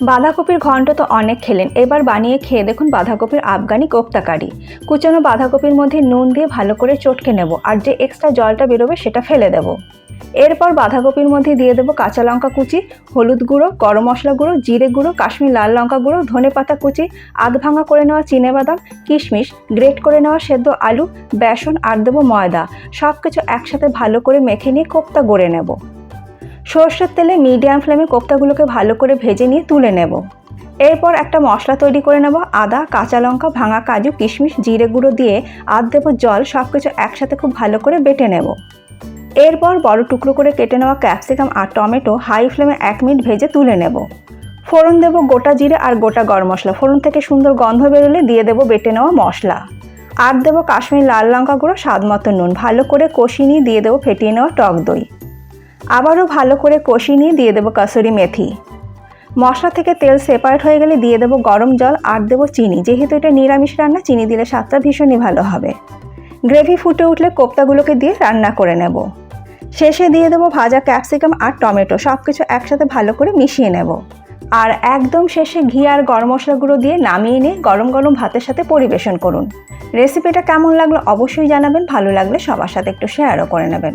বাঁধাকপির ঘন্ট তো অনেক খেলেন। এবার বানিয়ে খেয়ে দেখুন বাঁধাকপির আফগানি কোপ্তাকারি। কুচানো বাঁধাকপির মধ্যে নুন দিয়ে ভালো করে চটকে নেব আর যে এক্সট্রা জলটা বেরোবে সেটা ফেলে দেব। এরপর বাঁধাকপির মধ্যে দিয়ে দেবো কাঁচা লঙ্কা কুচি, হলুদ গুঁড়ো, গরম মশলা গুঁড়ো, জিরে গুঁড়ো, কাশ্মীর লাল লঙ্কা গুঁড়ো, ধনে পাতা কুচি, আধ ভাঙা করে নেওয়া চিনেবাদাম কিশমিশ, গ্রেট করে নেওয়া সেদ্ধ আলু, বেসন আর দেবো ময়দা। সব কিছু একসাথে ভালো করে মেখে নিয়ে কোপ্তা গড়ে নেব। সর্ষের তেলে মিডিয়াম ফ্লেমে কোপ্তাগুলোকে ভালো করে ভেজে নিয়ে তুলে নেব। এরপর একটা মশলা তৈরি করে নেব, আদা, কাঁচা লঙ্কা, ভাঙা কাজু, কিশমিশ, জিরে গুঁড়ো দিয়ে আধ দেবো জল সব কিছু একসাথে খুব ভালো করে বেটে নেব। এরপর বড় টুকরো করে কেটে নেওয়া ক্যাপসিকাম আর টমেটো হাই ফ্লেমে এক মিনিট ভেজে তুলে নেব। ফোড়ন দেবো গোটা জিরে আর গোটা গরম মশলা। ফোড়ন থেকে সুন্দর গন্ধ বেরোলে দিয়ে দেবো বেটে নেওয়া মশলা। আর দেবো কাশ্মীর লাল লঙ্কা গুঁড়ো, স্বাদ মতো নুন। ভালো করে কষিয়ে নিয়ে দিয়ে দেবো ফেটিয়ে নেওয়া টক দই। আবারও ভালো করে কষিয়ে নিয়ে দিয়ে দেবো কসুরি মেথি। মশলা থেকে তেল সেপারেট হয়ে গেলে দিয়ে দেবো গরম জল আর দেবো চিনি। যেহেতু এটা নিরামিষ রান্না, চিনি দিলে স্বাদটা ভীষণই ভালো হবে। গ্রেভি ফুটে উঠলে কোপ্তাগুলোকে দিয়ে রান্না করে নেব। শেষে দিয়ে দেবো ভাজা ক্যাপসিকাম আর টমেটো সব কিছু একসাথে ভালো করে মিশিয়ে নেব। আর একদম শেষে ঘি আর গরম মশলা গুঁড়ো দিয়ে নামিয়ে নিয়ে গরম গরম ভাতের সাথে পরিবেশন করুন। রেসিপিটা কেমন লাগল অবশ্যই জানাবেন, ভালো লাগলে সবার সাথে একটু শেয়ারও করে নেবেন।